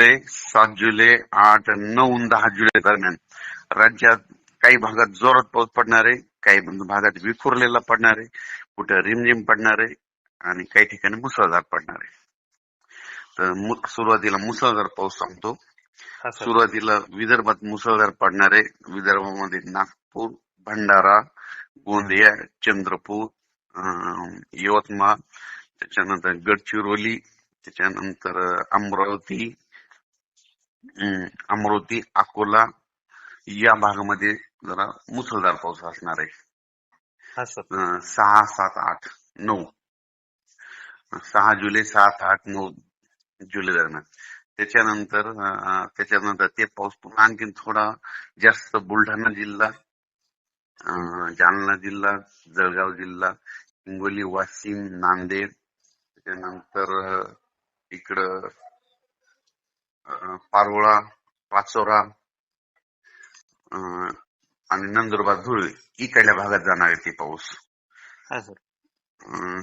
जुलै सात जुलै आठ नऊ दहा जुलै दरम्यान राज्यात काही भागात जोरात पाऊस पडणार आहे काही भागात विखुरलेला पडणार आहे कुठं रिमझिम पडणार आहे आणि काही ठिकाणी मुसळधार पडणार आहे. तर सुरुवातीला मुसळधार पाऊस सांगतो. सर. सुरुवातीला विदर्भात मुसळधार पडणार आहे. विदर्भामध्ये नागपूर भंडारा गोंदिया चंद्रपूर यवतमाळ त्याच्यानंतर गडचिरोली त्याच्यानंतर अमरावती अमरावती अकोला या भागामध्ये जरा मुसळधार पाऊस असणार आहे. हा सहा सात आठ नऊ. सहा जुलै सात आठ नऊ जुलै दरम्यान. त्याच्यानंतर त्याच्यानंतर ते पाऊस पुन्हा आणखीन थोडा जास्त बुलढाणा जिल्हा जालना जिल्हा जळगाव जिल्हा हिंगोली वाशिम नांदेड त्याच्यानंतर इकडं पारोळा पाचोरा अं, आणि नंदुरबार धुळे इकडल्या भागात जाणार आहे ते पाऊस. हा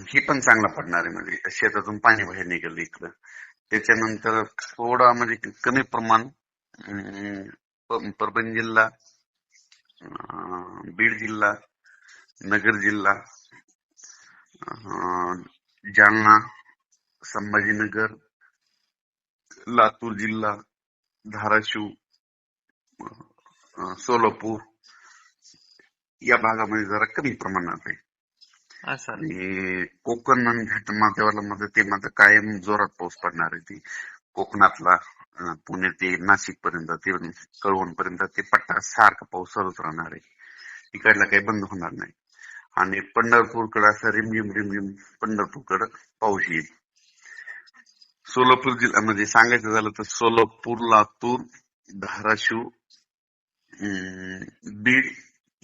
ही पण चांगला पडणार आहे म्हणजे. शेतातून पाणी बाहेर निघालं इकडं. त्याच्यानंतर थोडा म्हणजे कमी प्रमाण परभणी जिल्हा बीड जिल्हा नगर जिल्हा जालना संभाजीनगर लातूर जिल्हा धाराशिव सोलापूर या भागामध्ये जरा कमी प्रमाणात आहे. हा आणि कोकण आणि घाट माथ्यावर ते मात्र कायम जोरात पाऊस पडणार आहे. ती कोकणातला पुणे ते नाशिक पर्यंत ते कळवण पर्यंत ते पट्टा सारखा पाऊस चालूच राहणार आहे. तिकडला काही बंद होणार नाही. आणि पंढरपूरकडे असं रिमझिम रिमझिम पंढरपूरकडे पाऊस येईल. सोलापूर जिल्ह्यामध्ये सांगायचं झालं तर सोलापूर लातूर धाराशिव बीड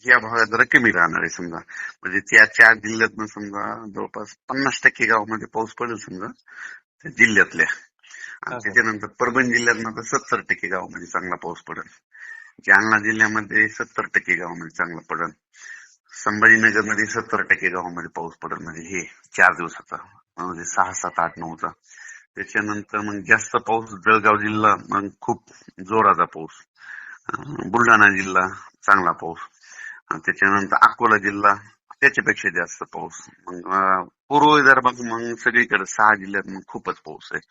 या भागात जरा कमी राहणार आहे समजा. म्हणजे त्या चार जिल्ह्यातनं समजा जवळपास पन्नास टक्के गावामध्ये पाऊस पडेल समजा त्या जिल्ह्यातल्या. आणि. त्याच्यानंतर परभणी जिल्ह्यातनं तर सत्तर टक्के गावामध्ये चांगला पाऊस पडेल. जालना जिल्ह्यामध्ये सत्तर टक्के गावामध्ये चांगला पडेल. संभाजीनगरमध्ये सत्तर टक्के गावामध्ये पाऊस पडेल. म्हणजे हे चार दिवसाचा म्हणजे सहा सात आठ नऊचा. त्याच्यानंतर मग जास्त पाऊस जळगाव जिल्हा मग खूप जोराचा पाऊस. बुलढाणा जिल्हा चांगला पाऊस. आणि त्याच्यानंतर अकोला जिल्हा त्याच्यापेक्षा जास्त पाऊस. मग पूर्व विदर्भात मग सगळीकडे सहा जिल्ह्यात मग खूपच पाऊस आहे.